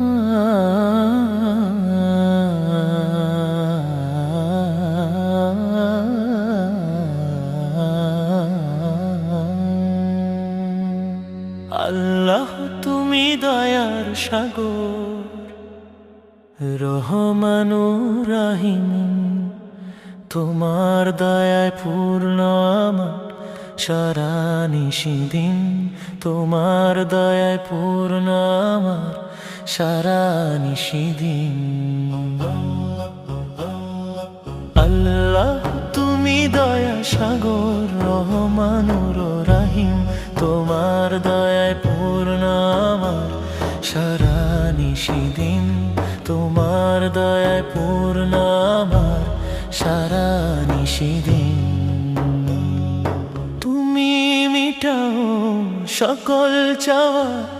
আল্লাহ তুমি দয়ার সাগর রহমানুর রাহিম। তোমার দয়ায় পূর্ণ আমার সারা নিশিদিন। তোমার দয়ায় পূর্ণ আমার সারা নিশিদিন। আল্লাহ, তুমি দয়া সাগর রহমানুর রাহিম। তোমার দয়ায় পূর্ণ আমার সারা নিশিদিন। তোমার দয়ায় পূর্ণ আমার সারা নিশিদিন। তুমি মিটাও সকল চাওয়া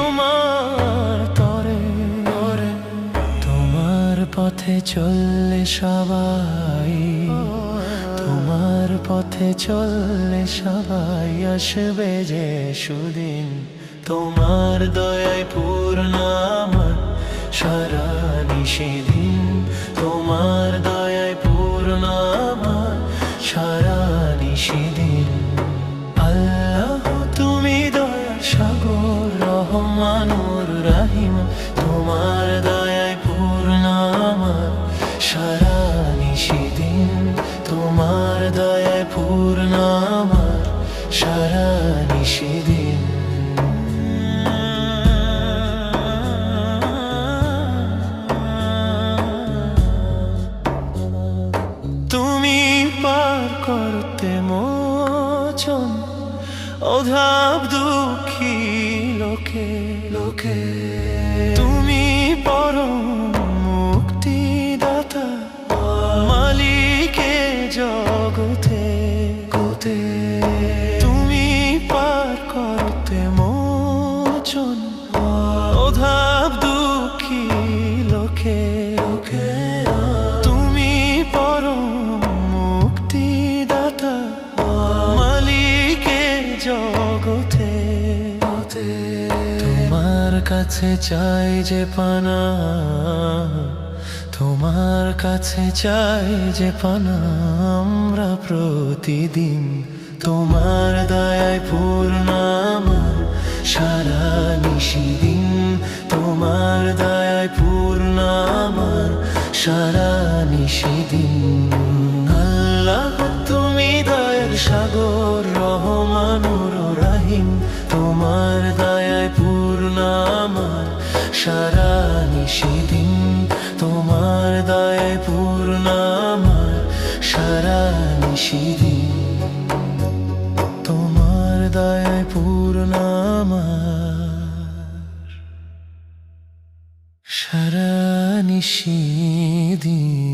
পথে চললে সবাই, তোমার পথে চললে সবাই আসবে যে সুদিন। তোমার দয়ায় পূর্ণ সারা নিষেধিন তোমার সারা নিশিদিন তোমার দয়ায় পূর্ণ আমার সারা নিশিদিন তুমি পার করতে মোচন অধাব দুঃখী লোকে। লোকে। তুমি পরম লোকে লোকে তুমি পরম মুক্তিদাতা মালিকে জগতে তোমার কাছে চাই যে পানা তোমার কাছে চাই যে পানা আমরা প্রতিদিন তোমার দয়ায় সারা নিশিদিন আল্লাহ, তুমি দয়ার সাগর রহমানুর রাহিম। তোমার দয়ায় পূর্ণ আমার সারা নিশিদিন তোমার দয়ায় পূর্ণ আমার সারা নিশিদিন তোমার দয়ায় পূর্ণ আমার নিষেধী